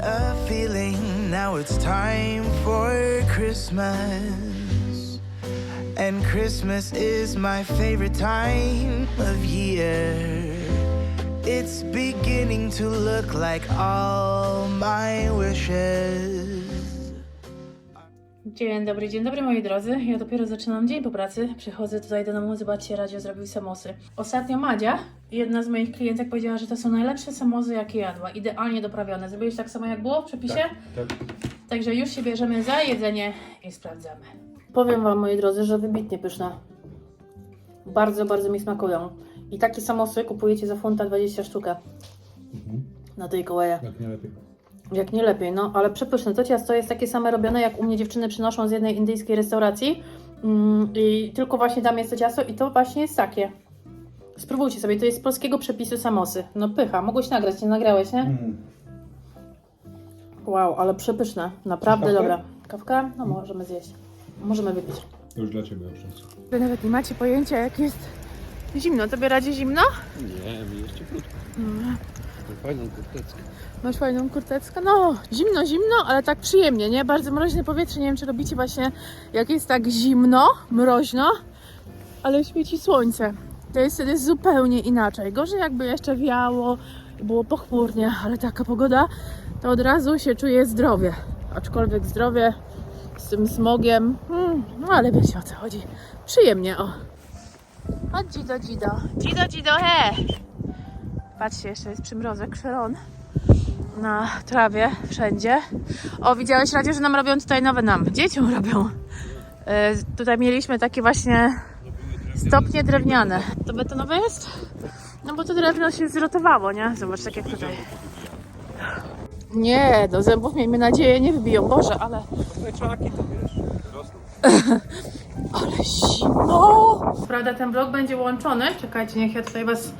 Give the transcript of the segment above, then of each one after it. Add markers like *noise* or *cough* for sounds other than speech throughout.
a feeling now it's time for Christmas. And Christmas is my favorite time of year. It's beginning to look like all my wishes. Dzień dobry, dzień dobry moi drodzy. Ja dopiero zaczynam dzień po pracy. Przychodzę tutaj do domu, zobaczcie, Radio zrobił samosy. Ostatnio Madzia, jedna z moich klientek powiedziała, że to są najlepsze samosy jakie jadła. Idealnie doprawione. Zrobiłeś tak samo jak było w przepisie? Tak. Także już się bierzemy za jedzenie i sprawdzamy. Powiem Wam moi drodzy, że wybitnie pyszne. Bardzo, bardzo mi smakują. I takie samosy kupujecie za funta 20 sztukę Mhm. na tej kołaje. Jak nie lepiej. Jak nie lepiej, no ale przepyszne. To ciasto jest takie same robione, jak u mnie dziewczyny przynoszą z jednej indyjskiej restauracji. Mm, I tylko właśnie tam jest to ciasto i to właśnie jest takie. Spróbujcie sobie, to jest z polskiego przepisu samosy. No pycha, mogłeś nagrać, nie nagrałeś, nie? Mm. Wow, ale przepyszne. Naprawdę Kawkę? dobre. Kawkę? No możemy zjeść. Możemy wypić. Już dla Ciebie owszem. Wy nawet nie macie pojęcia, jak jest zimno. Tobie radzi zimno? Nie, mi jeszcze krótko. Fajną kurteckę. Masz fajną kurteczkę? No, zimno, zimno, ale tak przyjemnie, nie? Bardzo mroźne powietrze. Nie wiem, czy robicie właśnie, jak jest tak zimno, mroźno, ale świeci słońce. To jest wtedy zupełnie inaczej. Gorzej jakby jeszcze wiało, było pochmurnie, ale taka pogoda, to od razu się czuje zdrowie. Aczkolwiek zdrowie z tym smogiem, mm, no ale wiecie o co chodzi. Przyjemnie, o. O, dzido, dzido. Dzido, dzido, he! Patrzcie, jeszcze jest przymrozek, szeron na trawie wszędzie. O, widziałeś radio, że nam robią tutaj nowe nam, dzieciom robią. E, tutaj mieliśmy takie właśnie stopnie drewniane. To betonowe jest? No bo to drewno się zrotowało, nie? Zobacz, tak jak tutaj. Nie, do zębów miejmy nadzieję nie wybiją. Boże, ale... *laughs* Ale zimno! Prawda, ten vlog będzie łączony. Czekajcie, niech ja tutaj Was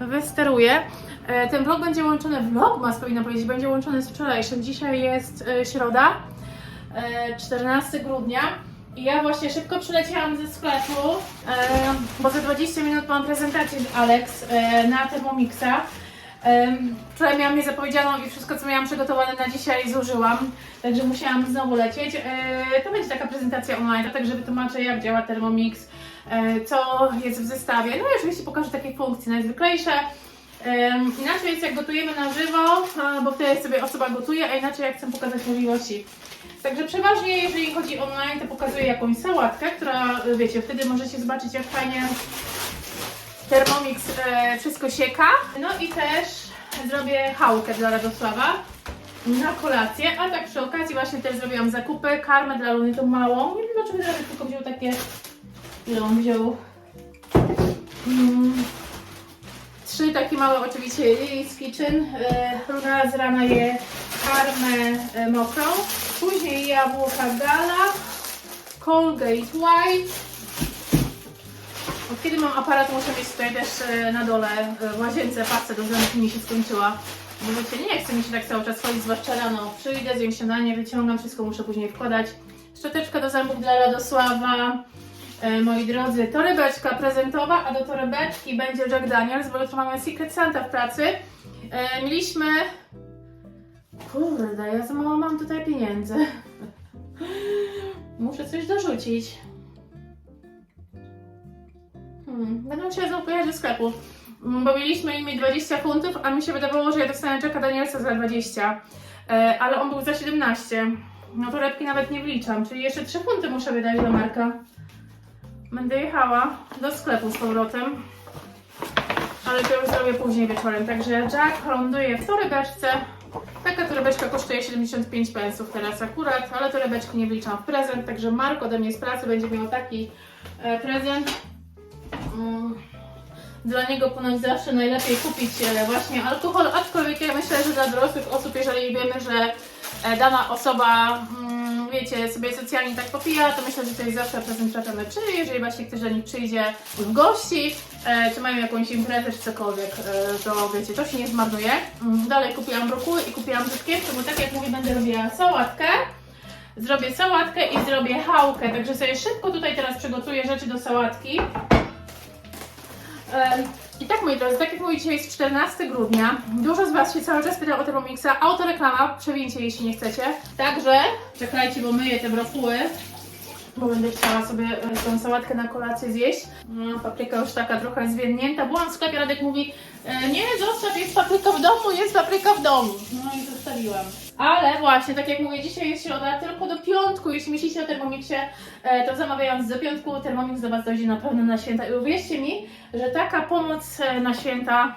wysteruję. E, Ten vlog będzie łączony, vlogmas powinno powiedzieć, będzie łączony z wczorajszym. Dzisiaj jest e, środa, e, 14 grudnia. I ja właśnie szybko przyleciałam ze sklepu, e, bo za 20 minut mam prezentację z Alex e, na Thermomixa. Wczoraj miałam je zapowiedzianą i wszystko, co miałam przygotowane na dzisiaj zużyłam, także musiałam znowu lecieć. E, To będzie taka prezentacja online, tak żeby tłumaczę, jak działa Thermomix, e, co jest w zestawie. No i oczywiście pokażę takie funkcje najzwyklejsze. Inaczej jest jak gotujemy na żywo, bo wtedy sobie osoba gotuje, a inaczej jak chcę pokazać możliwości. Także przeważnie, jeżeli chodzi online, to pokazuję jakąś sałatkę, która, wiecie, wtedy możecie zobaczyć, jak fajnie Thermomix e, wszystko sieka. No i też zrobię chałkę dla Radosława na kolację, a tak przy okazji właśnie też zrobiłam zakupy, karmę dla Luny tą małą. Nie wiem dlaczego Radek tylko wziął takie, ile on wziął? Mm, trzy takie małe oczywiście Lily's Kitchen. E, Luna z rana je karmę e, mokrą, później jabłka gala, Colgate White, od kiedy mam aparat, muszę mieć tutaj też e, na dole e, w łazience pastę do zębów mi się skończyła. Bo wiecie, nie chce mi się tak cały czas chodzić, zwłaszcza rano. Przyjdę, zjem śniadanie, wyciągam, wszystko muszę później wkładać. Szczoteczka do zębów dla Radosława. E, moi drodzy, torebeczka prezentowa, a do torebeczki będzie Jack Daniels, bo jutro mamy Secret Santa w pracy. Mieliśmy... Kurde, ja za mało mam tutaj pieniędzy. *laughs* Muszę coś dorzucić. Musiała znowu pojechać do sklepu. Mm, Bo mieliśmy im 20 funtów, a mi się wydawało, że ja dostanę Jacka Danielsa za 20. E, ale on był za 17. No to repki nawet nie wliczam, czyli jeszcze 3 funty muszę wydać do Marka. Będę jechała do sklepu z powrotem. Ale to już zrobię później wieczorem. Także Jack ląduje w torebeczce. Taka torebeczka kosztuje 75 pensów teraz akurat, ale torebeczki nie wliczam w prezent, także Mark ode mnie z pracy będzie miał taki e, prezent. Mm, Dla niego ponoć zawsze najlepiej kupić e, właśnie alkohol, aczkolwiek ja myślę, że dla dorosłych osób, jeżeli wiemy, że e, dana osoba, mm, wiecie, sobie socjalnie tak popija, to myślę, że to jest zawsze prezent trafiony. Czy jeżeli właśnie ktoś do nich przyjdzie w gości, e, czy mają jakąś imprezę, czy cokolwiek, to wiecie, to się nie zmarnuje. Mm, Dalej kupiłam brokuły i kupiłam rzutkiewkę, bo tak jak mówię, będę robiła sałatkę. Zrobię sałatkę i zrobię chałkę, także sobie szybko tutaj teraz przygotuję rzeczy do sałatki. I tak moi drodzy, tak jak mówię, dzisiaj jest 14 grudnia. Dużo z Was się cały czas pyta o Thermomixa. Autoreklama, przewincie jeśli nie chcecie. Także czekajcie, bo myję te brokuły. Bo będę chciała sobie tą sałatkę na kolację zjeść. No, papryka już taka trochę zwiędnięta. Byłam w sklepie, Radek mówi e, nie, zostaw, jest papryka w domu, jest papryka w domu. No i zostawiłam. Ale właśnie, tak jak mówię, dzisiaj jest środa, tylko do piątku. Jeśli myślicie o Thermomixie, e, to zamawiając do piątku, Thermomix do Was dojdzie na pewno na święta. I uwierzcie mi, że taka pomoc e, na święta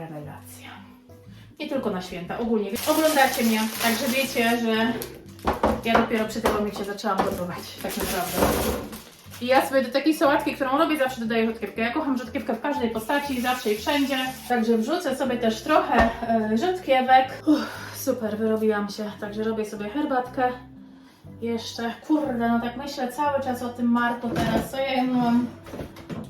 rewelacja. Nie tylko na święta, ogólnie. Oglądacie mnie, także wiecie, że ja dopiero przy Thermomixie zaczęłam gotować, tak naprawdę. I ja sobie do takiej sałatki, którą robię, zawsze dodaję rzodkiewkę. Ja kocham rzodkiewkę w każdej postaci, zawsze i wszędzie. Także wrzucę sobie też trochę e, rzodkiewek. Uff, super, wyrobiłam się. Także robię sobie herbatkę. Jeszcze, kurde, no tak myślę cały czas o tym Marku teraz, co ja mam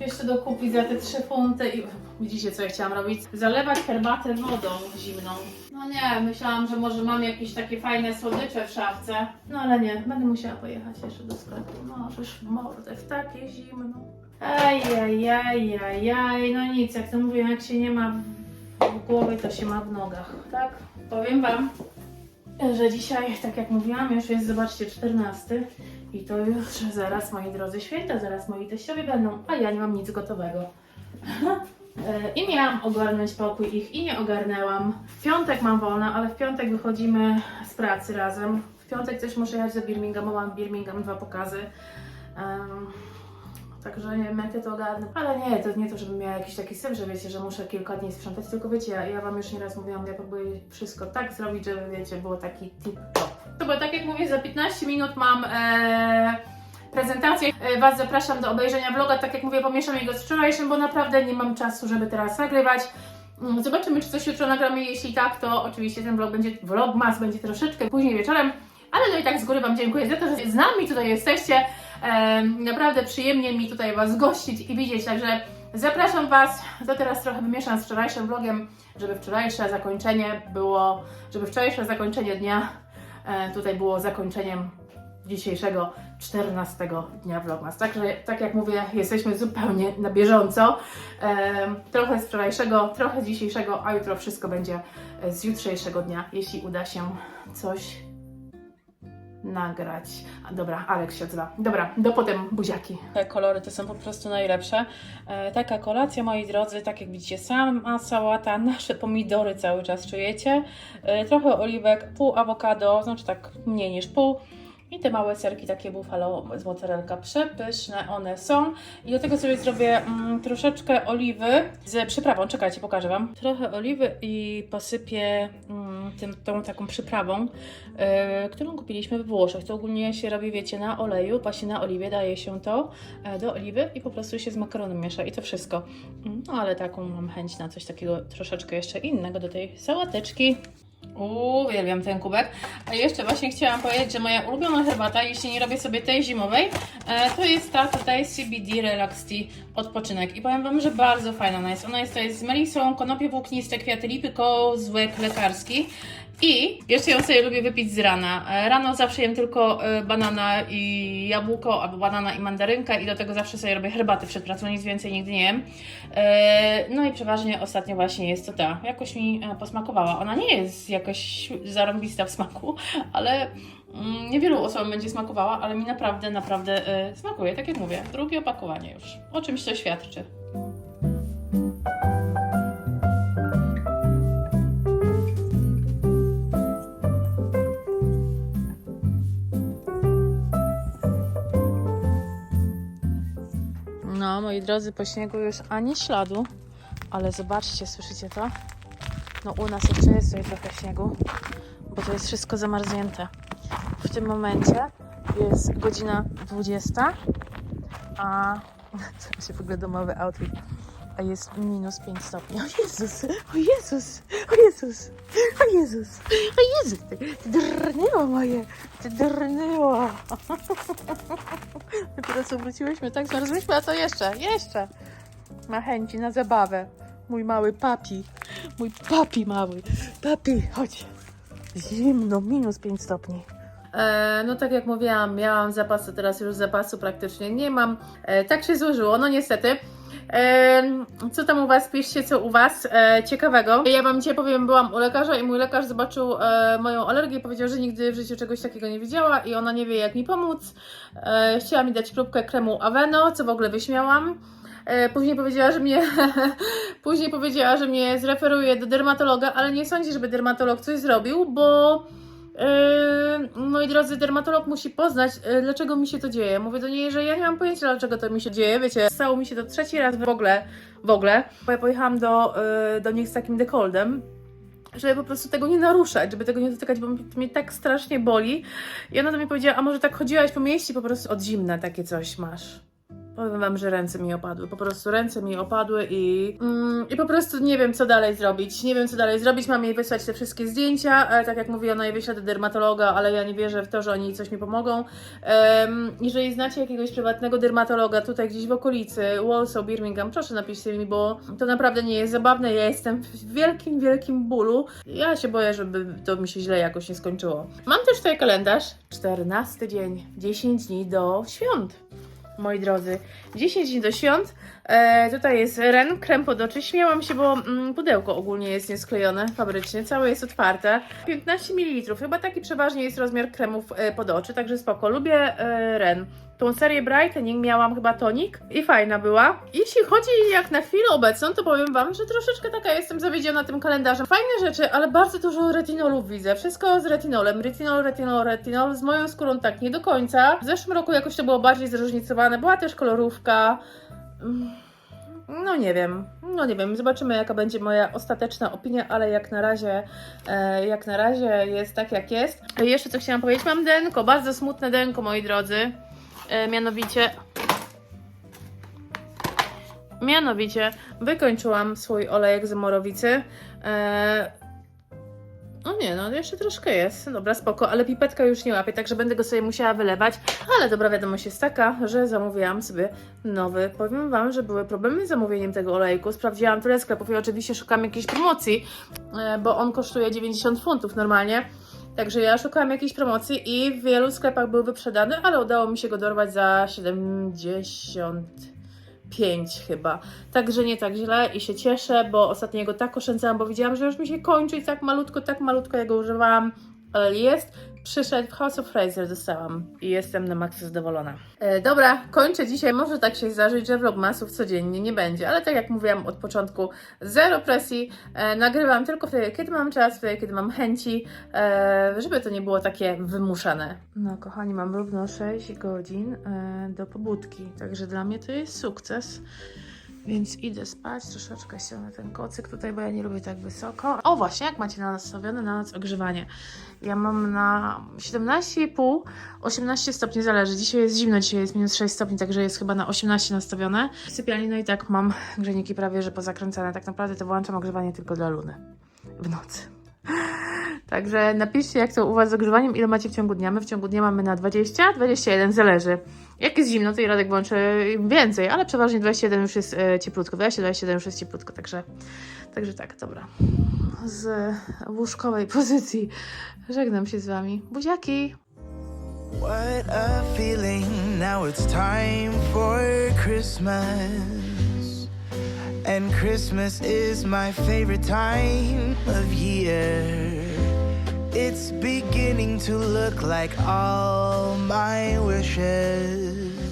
jeszcze dokupić za te 3 funty i widzicie co ja chciałam robić? Zalewać herbatę wodą zimną. No nie, myślałam, że może mam jakieś takie fajne słodycze w szafce. No ale nie, będę musiała pojechać jeszcze do sklepu. Możesz w mordę, w takie zimno. Ajajajajaj, no nic, jak to mówię, jak się nie ma w głowie, to się ma w nogach, tak? Powiem Wam, że dzisiaj, tak jak mówiłam, już jest, zobaczcie, 14 i to już zaraz, moi drodzy, święta, zaraz moi teściowie będą, a ja nie mam nic gotowego. *laughs* E, I miałam ogarnąć pokój ich i nie ogarnęłam. W piątek mam wolne, ale w piątek wychodzimy z pracy razem. W piątek też muszę jechać do Birminghamu, mam Birmingham dwa pokazy. Em, Także ja to ogarnę. Ale nie, to nie to, żebym miała jakiś taki syf, że wiecie, że muszę kilka dni sprzątać, tylko wiecie, ja, ja Wam już nieraz mówiłam, ja próbuję wszystko tak zrobić, żeby wiecie, było taki tip-top. Dobra, tak jak mówię, za 15 minut mam e, prezentację. E, Was zapraszam do obejrzenia vloga, tak jak mówię, pomieszam jego z wczorajszym, bo naprawdę nie mam czasu, żeby teraz nagrywać. Mm, Zobaczymy, czy coś jutro nagramy. Jeśli tak, to oczywiście ten vlog będzie, vlogmas będzie troszeczkę później wieczorem. Ale no i tak z góry Wam dziękuję za to, że z nami tutaj jesteście. Naprawdę przyjemnie mi tutaj Was gościć i widzieć, także zapraszam Was. To teraz trochę wymieszam z wczorajszym vlogiem, żeby wczorajsze zakończenie było, żeby wczorajsze zakończenie dnia e, tutaj było zakończeniem dzisiejszego 14 dnia Vlogmas. Także, tak jak mówię, jesteśmy zupełnie na bieżąco. Trochę z wczorajszego, trochę z dzisiejszego, a jutro wszystko będzie e, z jutrzejszego dnia, jeśli uda się coś nagrać. A, dobra, Aleks się odzywa. Dobra, do potem buziaki. Te kolory to są po prostu najlepsze. E, taka kolacja, moi drodzy, tak jak widzicie, sama sałata, *laughs* nasze pomidory cały czas czujecie. E, trochę oliwek, pół awokado, znaczy tak mniej niż pół. I te małe serki, takie buffalo z mozzarella, przepyszne one są. I do tego sobie zrobię mm, troszeczkę oliwy z przyprawą. Czekajcie, pokażę Wam. Trochę oliwy i posypię mm, tym, tą taką przyprawą, e, którą kupiliśmy w Włoszech. To ogólnie się robi, wiecie, na oleju, właśnie na oliwie daje się to e, do oliwy i po prostu się z makaronem miesza i to wszystko. Mm, No ale taką mam chęć na coś takiego troszeczkę jeszcze innego do tej sałateczki. Uwielbiam ten kubek. A jeszcze właśnie chciałam powiedzieć, że moja ulubiona herbata, jeśli nie robię sobie tej zimowej, e, to jest ta tutaj CBD Relax Tea Odpoczynek. I powiem Wam, że bardzo fajna ona jest. Ona jest, to jest z melisą, konopie włókniste, kwiaty lipy, kozłek lekarski. I jeszcze ją sobie lubię wypić z rana. E, Rano zawsze jem tylko e, banana i jabłko, albo banana i mandarynkę i do tego zawsze sobie robię herbaty przed pracą, nic więcej nigdy nie jem. E, No i przeważnie ostatnio właśnie jest to ta. Jakoś mi posmakowała. Ona nie jest jakoś zarąbista w smaku, ale mm, niewielu osobom będzie smakowała, ale mi naprawdę, naprawdę smakuje. Tak jak mówię, drugie opakowanie już. O czymś to świadczy. No, moi drodzy, po śniegu już ani śladu, ale zobaczcie, słyszycie to? No u nas jeszcze jest tutaj trochę śniegu, bo to jest wszystko zamarznięte. W tym momencie jest godzina 20, a *laughs* to się w ogóle domowy outfit, a jest minus 5 stopni. O Jezus, o Jezus, o Jezus, o Jezus, o Jezus, drnęło moje, ty drnęło. *laughs* Dopiero co wróciłyśmy, tak zmarzłyśmy, a co jeszcze? Jeszcze! Ma chęci na zabawę. Mój mały papi. Mój papi mały. Papi, chodź. Zimno, minus 5 stopni. E, no tak jak mówiłam, miałam zapas, a teraz już zapasu praktycznie nie mam. E, tak się złożyło, no niestety. Co tam u Was? Piszcie, co u Was e, ciekawego. Ja Wam dzisiaj powiem, byłam u lekarza i mój lekarz zobaczył e, moją alergię i powiedział, że nigdy w życiu czegoś takiego nie widziała i ona nie wie, jak mi pomóc. E, chciała mi dać próbkę kremu Aveno, co w ogóle wyśmiałam. Później powiedziała, że mnie *laughs* później powiedziała, że mnie zreferuje do dermatologa, ale nie sądzi, żeby dermatolog coś zrobił, bo moi drodzy, dermatolog musi poznać, yy, dlaczego mi się to dzieje. Mówię do niej, że ja nie mam pojęcia, dlaczego to mi się dzieje. Wiecie, stało mi się to trzeci raz w ogóle, w ogóle. Bo ja pojechałam do, yy, do nich z takim dekoldem, żeby po prostu tego nie naruszać, żeby tego nie dotykać, bo mnie tak strasznie boli. I ona do mnie powiedziała, a może tak chodziłaś po mieście, po prostu od zimna takie coś masz. Powiem wam, że ręce mi opadły. Po prostu ręce mi opadły i, mm, i po prostu nie wiem, co dalej zrobić. Nie wiem, co dalej zrobić. Mam jej wysłać te wszystkie zdjęcia. Ale tak jak mówię, ona je wyśle do dermatologa, ale ja nie wierzę w to, że oni coś mi pomogą. Em, jeżeli znacie jakiegoś prywatnego dermatologa tutaj gdzieś w okolicy, Walsall, Birmingham, proszę napiszcie mi, bo to naprawdę nie jest zabawne. Ja jestem w wielkim, wielkim bólu. Ja się boję, żeby to mi się źle jakoś nie skończyło. Mam też tutaj kalendarz. 14 dzień, 10 dni do świąt moi drodzy. 10 dni do świąt. E, tutaj jest Ren, krem pod oczy. Śmiałam się, bo mm, pudełko ogólnie jest niesklejone fabrycznie, całe jest otwarte. 15 ml, chyba taki przeważnie jest rozmiar kremów e, pod oczy, także spoko. Lubię e, Ren. Tą serię Brightening miałam chyba tonik i fajna była. Jeśli chodzi jak na chwilę obecną, to powiem Wam, że troszeczkę taka jestem zawiedziona tym kalendarzem. Fajne rzeczy, ale bardzo dużo retinolów widzę. Wszystko z retinolem. Retinol, retinol, retinol. Z moją skórą tak nie do końca. W zeszłym roku jakoś to było bardziej zróżnicowane. Była też kolorówka. No nie wiem, no nie wiem, zobaczymy jaka będzie moja ostateczna opinia, ale jak na razie, e, jak na razie jest tak jak jest. I jeszcze co chciałam powiedzieć, mam denko, bardzo smutne denko moi drodzy, e, mianowicie Mianowicie wykończyłam swój olejek z morowicy. E... O nie, no jeszcze troszkę jest. Dobra, spoko, ale pipetka już nie łapie, także będę go sobie musiała wylewać. Ale dobra wiadomość jest taka, że zamówiłam sobie nowy. Powiem Wam, że były problemy z zamówieniem tego olejku. Sprawdziłam tyle sklepów i oczywiście szukam jakiejś promocji, e, bo on kosztuje 90 funtów normalnie. Także ja szukałam jakiejś promocji i w wielu sklepach był wyprzedany, ale udało mi się go dorwać za 70 5 chyba. Także nie tak źle i się cieszę, bo ostatnio go tak oszczędzałam, bo widziałam, że już mi się kończy i tak malutko, tak malutko ja go używałam, ale jest. Przyszedł w House of Fraser, dostałam i jestem na maksa zadowolona. E, dobra, kończę dzisiaj. Może tak się zdarzyć, że vlogmasów codziennie nie będzie, ale tak jak mówiłam od początku, zero presji. E, nagrywam tylko wtedy, kiedy mam czas, wtedy, kiedy mam chęci, e, żeby to nie było takie wymuszane. No, kochani, mam równo 6 godzin e, do pobudki, także dla mnie to jest sukces. Więc idę spać, troszeczkę ściągnę ten kocyk tutaj, bo ja nie lubię tak wysoko. O właśnie, jak macie na nastawione na noc ogrzewanie. Ja mam na 17,5, 18 stopni zależy. Dzisiaj jest zimno, dzisiaj jest minus 6 stopni, także jest chyba na 18 nastawione. W sypialni, no i tak mam grzejniki prawie, że pozakręcane. Tak naprawdę to włączam ogrzewanie tylko dla Luny w nocy. Także napiszcie, jak to u Was z ogrzewaniem, ile macie w ciągu dnia. My w ciągu dnia mamy na 20, 21, zależy. Jak jest zimno, to i Radek włączy więcej, ale przeważnie 21 już jest e, cieplutko. 20, 21 już jest cieplutko, także, także tak, dobra. Z łóżkowej *laughs* pozycji żegnam się z Wami. Buziaki! What a feeling. Now it's time for Christmas. And Christmas is my favorite time of year. It's beginning to look like all my wishes